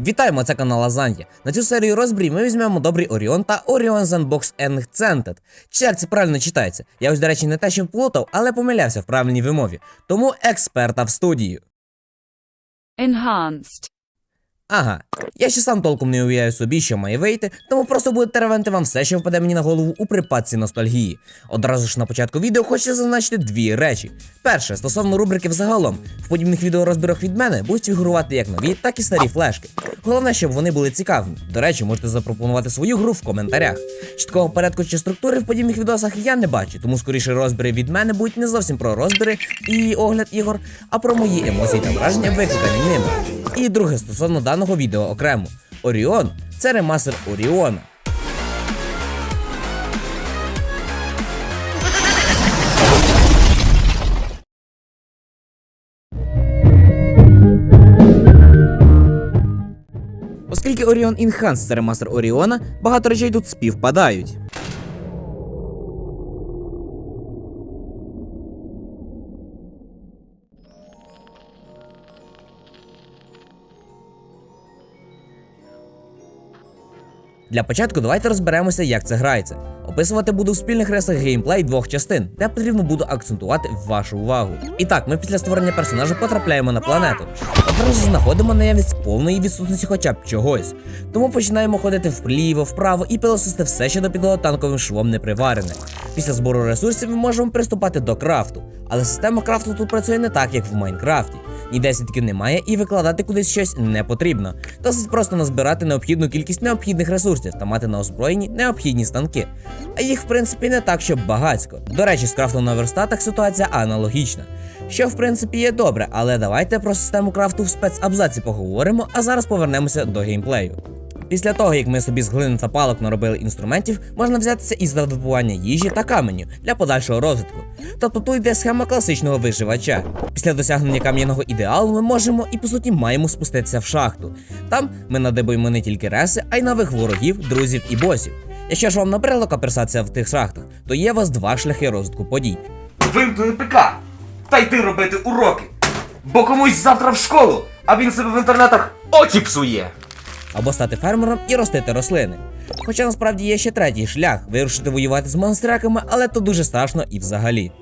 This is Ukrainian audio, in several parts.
Вітаємо, це канал Лазанья. На цю серію розбрій ми візьмемо добрий Оріон та Оріон Enchanted. Чи як це правильно читається? Я ось, до речі, не те, що плутав, але помилявся в правильній вимові. Тому експерта в студію. Enhanced. Ага, я ще сам толком не уявляю собі, що має вийти, тому просто буду теревенти вам все, що впаде мені на голову у припадці ностальгії. Одразу ж на початку відео хочу зазначити дві речі. Перше, стосовно рубрики взагалом, в подібних відеорозбірах від мене будуть фігурувати як нові, так і старі флешки. Головне, щоб вони були цікавими. До речі, можете запропонувати свою гру в коментарях. Чіткого порядку чи структури в подібних відосах я не бачу, тому скоріше розбіри від мене будуть не зовсім про розбіри і огляд ігор, а про мої емоції та враження, викликані ними. І друге стосовно даного відео окремо. Оріон це ремастер Оріона. Оскільки Orion Enhanced це ремастер Оріона, багато речей тут співпадають. Для початку давайте розберемося, як це грається. Описувати буду в спільних рисах геймплей двох частин, де потрібно буду акцентувати вашу увагу. І так, ми після створення персонажа потрапляємо на планету. Одразу знаходимо наявність повної відсутності хоча б чогось. Тому починаємо ходити вліво, вправо і пилосости все, що до підлога танковим швом не приварене. Після збору ресурсів ми можемо приступати до крафту, але система крафту тут працює не так, як в Майнкрафті. Ніде сітки немає і викладати кудись щось не потрібно. Досить просто назбирати необхідну кількість необхідних ресурсів та мати на озброєнні необхідні станки. А їх, в принципі, не так, щоб багацько. До речі, з крафтом на верстатах ситуація аналогічна. Що в принципі є добре, але давайте про систему крафту в спецабзаці поговоримо, а зараз повернемося до геймплею. Після того, як ми собі з глини та палок наробили інструментів, можна взятися і за добування їжі та каменю для подальшого розвитку. Тобто тут йде схема класичного виживача. Після досягнення кам'яного ідеалу ми можемо і по суті маємо спуститися в шахту. Там ми надибуємо не тільки реси, а й нових ворогів, друзів і босів. Якщо ж вам набрала каперсація в тих шахтах, то є у вас два шляхи розвитку подій. Вимкнути ПК та йти робити уроки. Бо комусь завтра в школу, а він себе в інтернетах очі псує. або стати фермером і ростити рослини. Хоча насправді є ще третій шлях вирушити воювати з монстряками, але то дуже страшно і взагалі.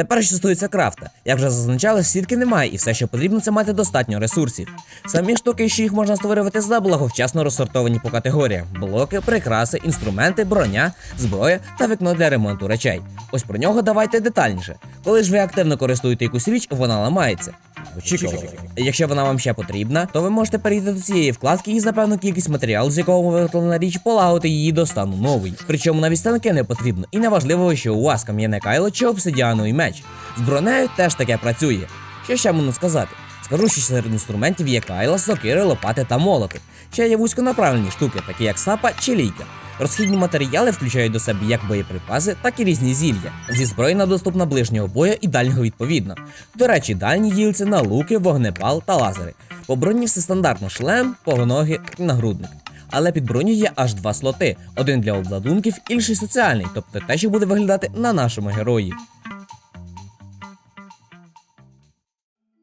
Тепер що стосується крафта. Як вже зазначали, сітки немає, і все, що потрібно, це мати достатньо ресурсів. Самі штуки, що їх можна створювати за благовчасно розсортовані по категоріям: блоки, прикраси, інструменти, броня, зброя та вікно для ремонту речей. Ось про нього давайте детальніше. Коли ж ви активно користуєте якусь річ, вона ламається. Очікували. Якщо вона вам ще потрібна, то ви можете перейти до цієї вкладки і за певну кількість матеріалу, з якого виготовлена річ, полагодити її до стану новий. Причому навіть станки не потрібно, і неважливо, що у вас кам'яне кайло чи обсидіановий меч. З бронею теж таке працює. Що ще можна сказати? Скажу, що серед інструментів є кайла, сокири, лопати та молоти. Ще є вузьконаправлені штуки, такі як сапа чи лійка. Розхідні матеріали включають до себе як боєприпаси, так і різні зілля. Зі зброєна доступна ближнього бою і дальнього відповідно. До речі, дальні ділиться на луки, вогнепал та лазери. По броні все стандартно шлем, погоноги і нагрудник. Але під броню є аж два слоти: один для обладунків, інший соціальний, тобто те, що буде виглядати на нашому герої.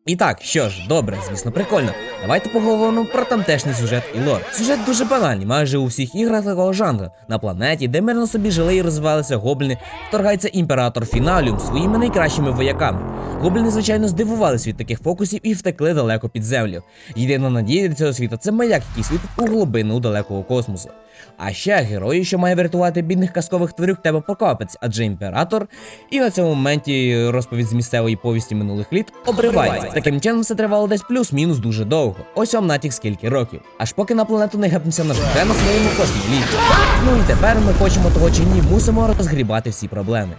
І так, що ж, добре, звісно, прикольно. Давайте поговоримо про тамтешній сюжет і лор. Сюжет дуже банальний, майже у всіх іграх такого жанру. На планеті, де мирно собі жили і розвивалися гобліни, вторгається імператор Фіналіум своїми найкращими вояками. Гобліни, звичайно, здивувались від таких фокусів і втекли далеко під землю. Єдина надія для цього світу це маяк, який світить у глибину далекого космосу. А ще герої, що має врятувати бідних казкових тварюк, тебе покопець, адже імператор. І на цьому моменті розповідь з місцевої повісті минулих літ обривається. Таким чином це тривало десь плюс-мінус дуже довго. Ось вам натяк скільки років. Аж поки на планету не гепнеться наш на своєму космоліті. Ну і тепер ми хочемо того чи ні, мусимо розгрібати всі проблеми.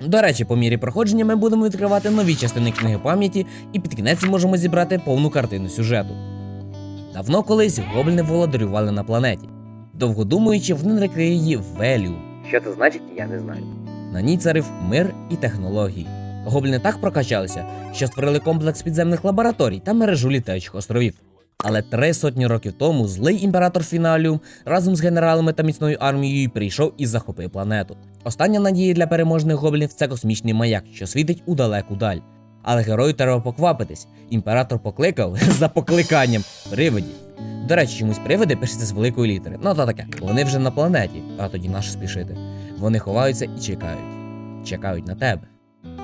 До речі, по мірі проходження ми будемо відкривати нові частини книги пам'яті і під кінець зможемо зібрати повну картину сюжету. Давно колись гобліни володарювали на планеті. Довго думаючи, вони нарекли її Веліум. Що це значить, я не знаю. На ній царив мир і технології. Гобліни так прокачалися, що створили комплекс підземних лабораторій та мережу літаючих островів. Але три сотні років тому злий імператор Фіналіум разом з генералами та міцною армією прийшов і захопив планету. Остання надія для переможних гоблінів це космічний маяк, що світить у далеку даль. Але герою треба поквапитись. Імператор покликав за покликанням привидів. До речі, чомусь привиди пишеться з великої літери. Ну то таке. Вони вже на планеті, а тоді наш спішити. Вони ховаються і чекають. Чекають на тебе.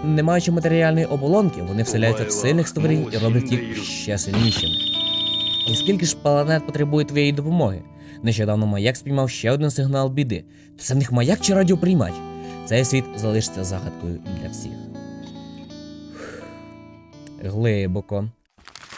Не маючи матеріальної оболонки, вони вселяються в сильних створінь і роблять їх ще сильнішими. І скільки ж планет потребує твоєї допомоги? Нещодавно маяк спіймав ще один сигнал біди. То це в них маяк чи радіоприймач? Цей світ залишиться загадкою для всіх. Глибоко.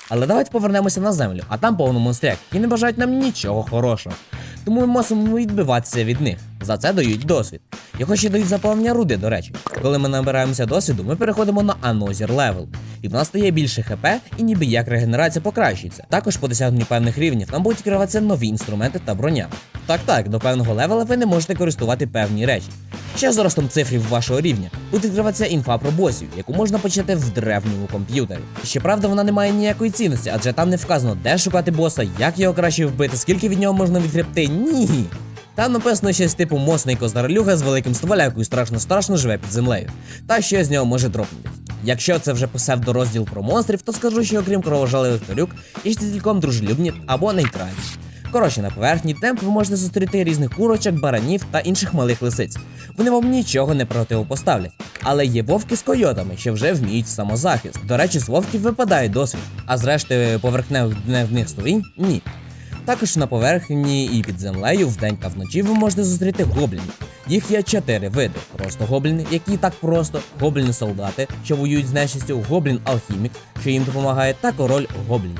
Але давайте повернемося на землю, а там повно монстряк, які не бажають нам нічого хорошого. Тому ми мусимо відбиватися від них. За це дають досвід. Його ще дають заповнення руди, до речі. Коли ми набираємося досвіду, ми переходимо на анозір левел. І в нас стає більше хп, і ніби як регенерація покращується. Також по досягненню певних рівнів нам будуть відкриватися нові інструменти та броня. Так так, до певного левела ви не можете користувати певні речі. Ще з ростом цифрів вашого рівня буде відкриватися інфа про босів, яку можна почати в древньому комп'ютері. Щоправда, вона не має ніякої цінності, адже там не вказано, де шукати боса, як його краще вбити, скільки від нього можна відгребти. Ні. Там написано щось типу мосний козарлюга з великим стволякою страшно страшно живе під землею. Та що з нього може дропнути. Якщо це вже псевдорозділ про монстрів, то скажу, що окрім кровожаливих тварюк, є ще цілком дружелюбні або нейтральні. Коротше, на поверхні темп ви можете зустріти різних курочок, баранів та інших малих лисиць. Вони вам нічого не противопоставлять. Але є вовки з койотами, що вже вміють самозахист. До речі, з вовків випадає досвід, а з решти поверхневих створінь ні. Також на поверхні і під землею вдень та вночі ви можете зустріти гоблінів. Їх є чотири види: просто гобліни, які так просто, гобліни-солдати, що воюють з нечистю, гоблін-алхімік, що їм допомагає, та король гоблінів.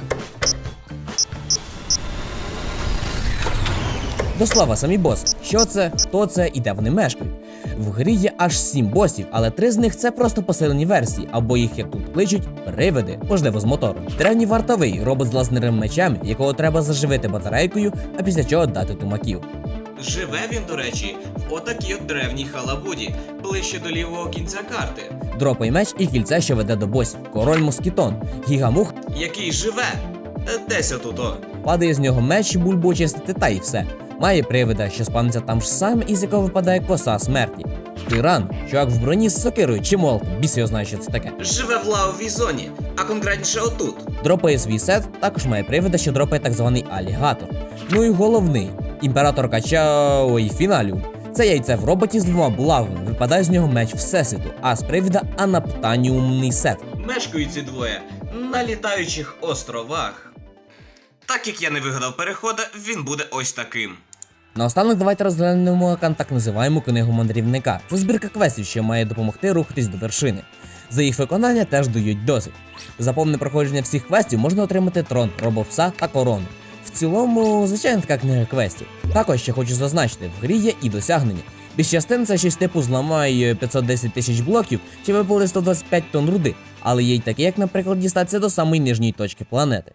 До слова, самі боси. Що це, хто це і де вони мешкають? В грі є аж сім босів, але три з них це просто посилені версії, або їх як тут кличуть привиди, можливо, з мотором. Древній вартовий робот з лазнерим мечем, якого треба заживити батарейкою, а після чого дати тумаків. Живе він, до речі, в отакій от древній халабуді, ближче до лівого кінця карти, Дропай меч і кільце, що веде до босів. Король москітон, гігамух, який живе десь отуто. падає з нього меч, бульбу та й все. Має привида, що спавниться там ж сам, із якого випадає коса смерті. Тиран, чувак в броні з сокирою чи молотом, біс його знає, що це таке. Живе в лавовій зоні, а конкретніше отут. Дропає свій сет, також має привида, що дропає так званий алігатор. Ну і головний імператор кача ой, фіналіум. Це яйце в роботі з двома булавами, випадає з нього меч всесвіту, а з привіда анаптаніумний сет. Мешкають ці двоє на літаючих островах. Так як я не вигадав перехода, він буде ось таким. Наостанок давайте розглянемо так називаємо книгу мандрівника. Це збірка квестів, що має допомогти рухатись до вершини. За їх виконання теж дають досвід. За повне проходження всіх квестів можна отримати трон, робопса та корону. В цілому, звичайно, така книга квестів. Також ще хочу зазначити, в грі є і досягнення. Більш частин це щось типу зламай 510 тисяч блоків чи випали 125 тонн руди, але є й таке, як, наприклад, дістатися до самої нижньої точки планети.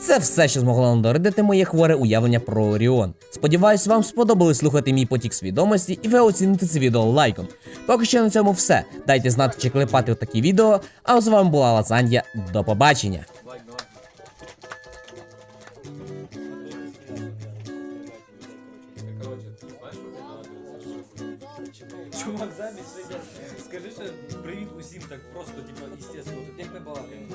Це все, що змогло нам моє хворе уявлення про Оріон. Сподіваюсь, вам сподобалось слухати мій потік свідомості і ви оціните це відео лайком. Поки що на цьому все. Дайте знати, чи клепати такі відео. А з вами була Лазанья. До побачення. Чувак замість сидять. Скажи ще привіт усім так просто, типа, естественно, тут як ми балакаємо.